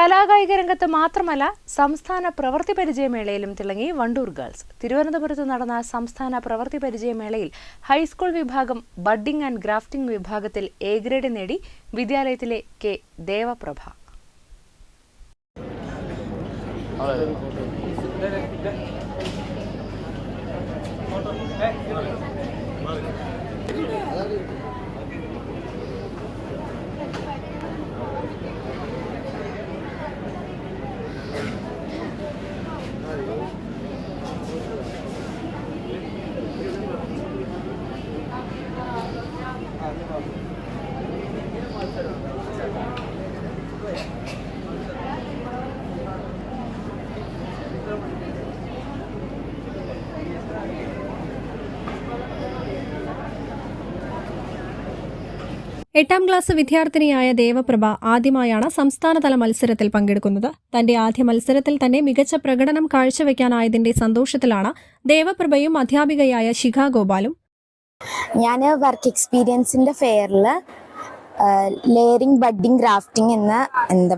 കലാകായിക രംഗത്ത് മാത്രമല്ല സംസ്ഥാന പ്രവൃത്തി പരിചയമേളയിലും തിളങ്ങി വണ്ടൂർ ഗേൾസ്. തിരുവനന്തപുരത്ത് നടന്ന സംസ്ഥാന പ്രവൃത്തി പരിചയമേളയിൽ ഹൈസ്കൂൾ വിഭാഗം ബഡ്ഡിംഗ് ആൻഡ് ഗ്രാഫ്റ്റിംഗ് വിഭാഗത്തിൽ എ ഗ്രേഡ് നേടി വിദ്യാലയത്തിലെ കെ ദേവപ്രഭ. എട്ടാം ക്ലാസ് വിദ്യാർത്ഥിനിയായ ദേവപ്രഭ ആദ്യമായാണ് സംസ്ഥാനതല മത്സരത്തിൽ പങ്കെടുക്കുന്നത്. തന്റെ ആദ്യ മത്സരത്തിൽ തന്നെ മികച്ച പ്രകടനം കാഴ്ചവെക്കാനായതിന്റെ സന്തോഷത്തിലാണ് ദേവപ്രഭയും അധ്യാപികയായ ശിഖ ഗോപാലും. ഞാൻ വർക്ക് എക്സ്പീരിയൻസിന്റെ ഫെയറിൽ ലെയറിംഗ് ബഡ്ഡിംഗ് ഗ്രാഫ്റ്റിംഗ് എന്ന എന്താ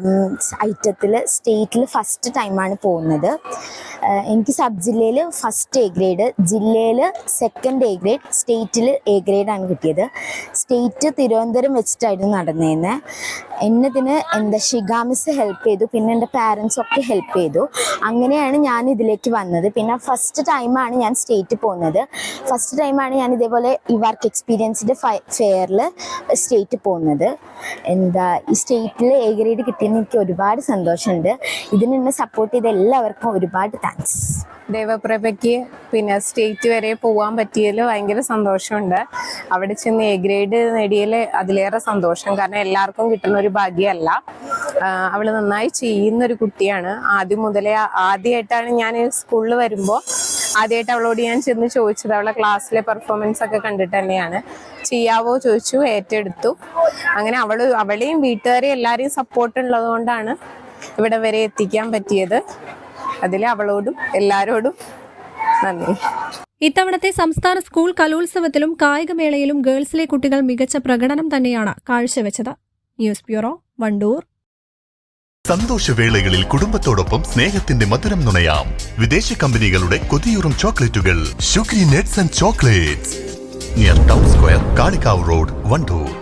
ഐറ്റത്തിൽ സ്റ്റേറ്റിൽ ഫസ്റ്റ് ടൈമാണ് പോകുന്നത്. എനിക്ക് സബ് ജില്ലയിൽ ഫസ്റ്റ് എ ഗ്രേഡ് ജില്ലയിൽ സെക്കൻഡ് എ ഗ്രേഡ് സ്റ്റേറ്റിൽ എ ഗ്രേഡാണ് കിട്ടിയത്. സ്റ്റേറ്റ് തിരുവനന്തപുരം വെച്ചിട്ടായിരുന്നു നടന്നിരുന്നത് എന്നതിന് എന്താ ഷിഗാമിസ് ഹെൽപ്പ് ചെയ്തു പിന്നെ എന്റെ പാരൻസ് ഒക്കെ ഹെൽപ്പ് ചെയ്തു. അങ്ങനെയാണ് ഞാൻ ഇതിലേക്ക് വന്നത്. പിന്നെ ഫസ്റ്റ് ടൈമാണ് ഞാൻ സ്റ്റേറ്റ് പോകുന്നത്. ഫസ്റ്റ് ടൈമാണ് ഞാൻ ഇതേപോലെ ഈ വർക്ക് എക്സ്പീരിയൻസിന്റെ ഫെയറിൽ സ്റ്റേറ്റ് പോകുന്നത്. എന്താ ഈ സ്റ്റേറ്റിൽ എ ഗ്രേഡ് കിട്ടിയതിന് എനിക്ക് ഒരുപാട് സന്തോഷമുണ്ട്. ഇതിനെന്നെ സപ്പോർട്ട് ചെയ്ത എല്ലാവർക്കും ഒരുപാട് താങ്ക്സ് ദേവപ്രഭയ്ക്ക് പിന്നെ സ്റ്റേറ്റ് വരെ പോകാൻ പറ്റിയതിൽ ഭയങ്കര സന്തോഷമുണ്ട്. അവിടെ ചെന്ന് എ ഗ്രേഡ് നേടിയതിൽ അതിലേറെ സന്തോഷം. കാരണം എല്ലാവർക്കും കിട്ടുന്ന ഒരു ഭാഗ്യമല്ല അവൾ നന്നായി ചെയ്യുന്ന ഒരു കുട്ടിയാണ്. ആദ്യം മുതലേ ആദ്യമായിട്ടാണ് ഞാൻ സ്കൂളിൽ വരുമ്പോൾ ആദ്യമായിട്ട് അവളോട് ഞാൻ ചെന്ന് ചോദിച്ചത്. അവളെ ക്ലാസ്സിലെ പെർഫോമൻസ് ഒക്കെ കണ്ടിട്ട് തന്നെയാണ്. ചെയ്യാവോ ചോദിച്ചു ഏറ്റെടുത്തു. അങ്ങനെ അവൾ അവളെയും വീട്ടുകാരെയും എല്ലാവരെയും സപ്പോർട്ട് ഉള്ളത് കൊണ്ടാണ് ഇവിടെ വരെ എത്തിക്കാൻ പറ്റിയത്. അതിൽ അവളോടും എല്ലാരോടും നന്ദി. ഇത്തവണത്തെ സംസ്ഥാന സ്കൂൾ കലോത്സവത്തിലും കായികമേളയിലും ഗേൾസിലെ കുട്ടികൾ മികച്ച പ്രകടനം തന്നെയാണ് കാഴ്ചവെച്ചത്. News bureau Wandoor. സന്തോഷവേളകളിൽ കുടുംബത്തോടൊപ്പം സ്നേഹത്തിന്റെ മധുരം നുണയാം. വിദേശ കമ്പനികളുടെ കൊതിയൂറും ചോക്ലേറ്റുകൾ. Sugary nets and chocolates. Near town square Kalikavu road Wandoor.